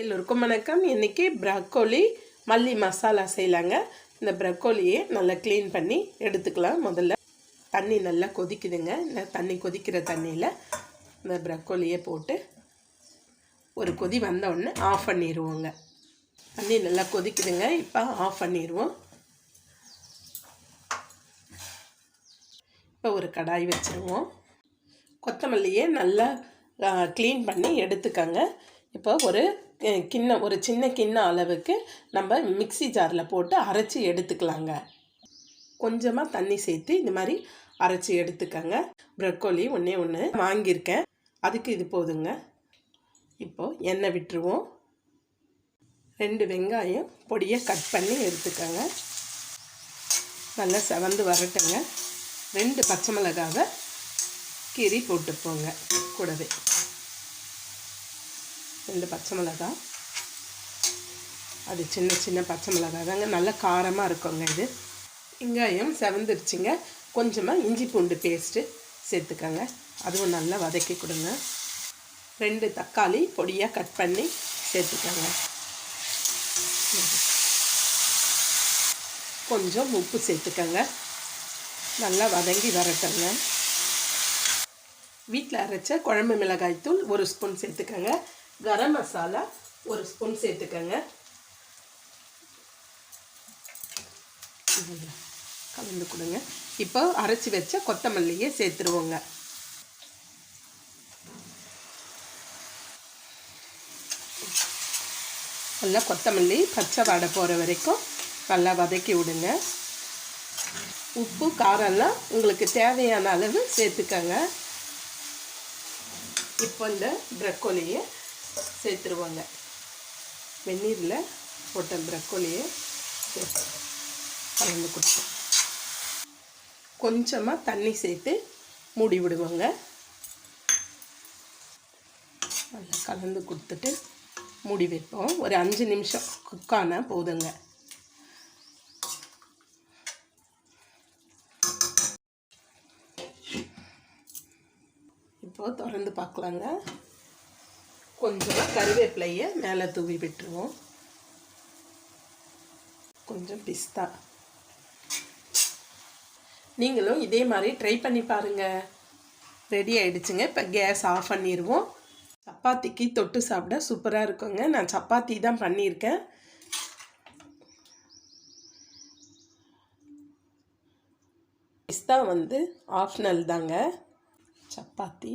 எல்லோருக்கும் வணக்கம். இன்றைக்கி ப்ரக்கோலி மல்லி மசாலா செய்யலாங்க. இந்த ப்ரக்கோலியை நல்லா க்ளீன் பண்ணி எடுத்துக்கலாம். முதல்ல தண்ணி நல்லா கொதிக்குதுங்க. இந்த தண்ணி கொதிக்கிற தண்ணியில் இந்த ப்ரக்கோலியை போட்டு ஒரு கொதி வந்தவுடனே ஆஃப் பண்ணிடுவோங்க தண்ணி நல்லா கொதிக்குதுங்க. இப்போ ஆஃப் பண்ணிடுவோம் இப்போ ஒரு கடாய் வச்சுருவோம். கொத்தமல்லியை நல்லா க்ளீன் பண்ணி எடுத்துக்கங்க. இப்போ ஒரு கிண்ணம் ஒரு சின்ன கிண்ணம் அளவுக்கு நம்ம மிக்ஸி ஜாரில் போட்டு அரைச்சி எடுத்துக்கலாங்க. கொஞ்சமாக தண்ணி சேர்த்து இந்த மாதிரி அரைச்சி எடுத்துக்கங்க. ப்ரக்கோலி ஒன்றே ஒன்று வாங்கியிருக்கேன். அதுக்கு இது போதுங்க. இப்போது எண்ணெய் விட்டுருவோம். ரெண்டு வெங்காயம் பொடியை கட் பண்ணி எடுத்துக்கோங்க. நல்லா செவந்து வரட்டுங்க. ரெண்டு பச்சை மிளகாவை கீறி போட்டுப்போங்க கூடவே. ரெண்டு பச்சை மிளகாய் அது சின்ன சின்ன பச்சை மிளகாய் தாங்க. நல்ல காரமாக இருக்குங்க இது. வெங்காயம் செவந்துருச்சுங்க. கொஞ்சமாக இஞ்சி பூண்டு பேஸ்ட்டு சேர்த்துக்கோங்க. அதுவும் நல்லா வதக்கி கொடுங்க. ரெண்டு தக்காளி பொடியாக கட் பண்ணி சேர்த்துக்கோங்க. கொஞ்சம் உப்பு சேர்த்துக்கோங்க. நல்லா வதங்கி வரட்டுங்க. வீட்டில் அரைச்ச குழம்பு மிளகாய் தூள் ஒரு ஸ்பூன் சேர்த்துக்கோங்க. கரம் மசாலா ஒரு ஸ்பூன் சேர்த்துக்கங்க. கலந்து கொடுங்க. இப்போ அரைச்சி வச்ச கொத்தமல்லியை சேர்த்துருவோங்க. நல்லா கொத்தமல்லி பச்சை வாடை போகிற வரைக்கும் நல்லா வதக்கி விடுங்க. உப்பு காரம்லாம் உங்களுக்கு தேவையான அளவு சேர்த்துக்கங்க. இப்போ இந்த ப்ரக்கோலியை சேர்த்துருவாங்க. வெந்நீரில் போட்ட ப்ரக்கோலியை சேர்த்து கலந்து கொடுப்போம். கொஞ்சமாக தண்ணி சேர்த்து மூடி விடுவாங்க. நல்லா கலந்து கொடுத்துட்டு மூடி வைப்போம். ஒரு அஞ்சு நிமிஷம் குக்கானா போதுங்க. இப்போது திறந்து பார்க்கலாங்க. கொஞ்சம் கருவேப்பிலையை மேலே தூவி விட்டுருவோம். கொஞ்சம் பிஸ்தா. நீங்களும் இதே மாதிரி ட்ரை பண்ணி பாருங்கள் ரெடி ஆகிடுச்சுங்க இப்போ கேஸ் ஆஃப் பண்ணிடுவோம் சப்பாத்திக்கு தொட்டு சாப்பிட சூப்பராக இருக்குங்க. நான் சப்பாத்தி தான் பண்ணியிருக்கேன். பிஸ்தா வந்து ஆப்ஷனல் தாங்க. சப்பாத்தி.